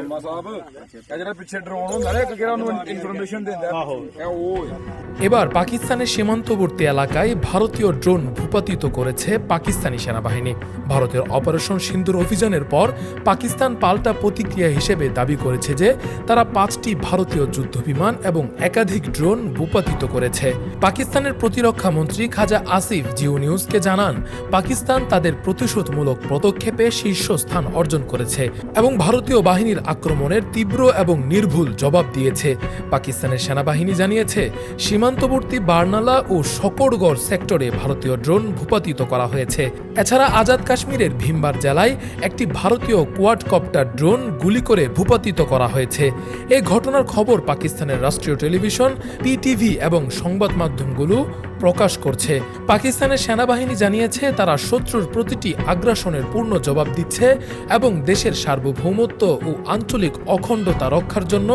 ਸ਼ਰਮਾ ਸਾਹਿਬ ਇਹ ਜਿਹੜਾ ਪਿੱਛੇ ਡਰੋਨ ਹੁੰਦਾ ਨਾ ਇੱਕ ਕਿਹੜਾ ਉਹਨੂੰ ਇਨਫੋਰਮੇਸ਼ਨ ਦਿੰਦਾ ਇਹ ਉਹ ਆ এবার পাকিস্তানের সীমান্তবর্তী এলাকায় ভারতীয় ড্রোন ভূপাতিত করেছে পাকিস্তানি সেনাবাহিনী ভারতের অপারেশন সিন্দুর অভিযানের পর পাকিস্তান পাল্টা প্রতিক্রিয়া হিসেবে দাবি করেছে যে তারা পাঁচটি ভারতীয় যুদ্ধবিমান এবং একাধিক ড্রোন ভূপাতিত করেছে পাকিস্তানের প্রতিরক্ষা মন্ত্রী খাজা আসিফ জিও নিউজকে জানান পাকিস্তান তাদের প্রতিশোধমূলক পদক্ষেপে শীর্ষস্থান অর্জন করেছে এবং ভারতীয় বাহিনীর আক্রমণের তীব্র এবং নির্ভুল জবাব দিয়েছে। পাকিস্তানের সেনাবাহিনী জানিয়েছে, সীমান্তবর্তী বার্নালা ও শকরগড় সেক্টরে ভারতীয় ড্রোন ভূপাতিত করা হয়েছে। এছাড়া আজাদ কাশ্মীরের ভীমবার জেলায় একটি ভারতীয় কোয়াডকপ্টার ড্রোন গুলি করে ভূপাতিত করা হয়েছে। এই ঘটনার খবর পাকিস্তানের রাষ্ট্রীয় টেলিভিশন, পিটিভি এবং সংবাদ মাধ্যমগুলো প্রকাশ করছে। পাকিস্তানের সেনাবাহিনী জানিয়েছে, তারা শত্রুর প্রতিটি আগ্রাসনের পূর্ণ জবাব দিচ্ছে এবং দেশের সার্বভৌমত্ব ও আঞ্চলিক অখণ্ডতা রক্ষার জন্য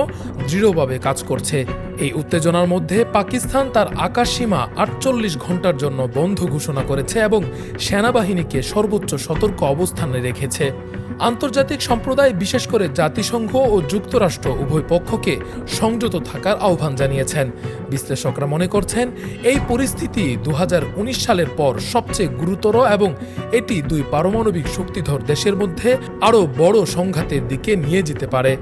দৃঢ়ভাবে কাজ করছে। এই উত্তেজনার মধ্যে পাকিস্তান তার আকাশসীমা আটচল্লিশ ঘণ্টার জন্য বন্ধ ঘোষণা করেছে এবং সেনাবাহিনীকে সর্বোচ্চ সতর্ক অবস্থানে রেখেছে। আন্তর্জাতিক সম্প্রদায়, বিশেষ করে জাতিসংঘ ও যুক্তরাষ্ট্র উভয় পক্ষকে সংযত থাকার আহ্বান জানিয়েছেন। বিশ্লেষকরা মনে করছেন, এই পরিস্থিতি দু হাজার উনিশ সালের পর সবচেয়ে গুরুতর এবং এটি দুই পারমাণবিক শক্তিধর দেশের মধ্যে আরও বড় সংঘাতের দিকে নিয়ে যেতে পারে।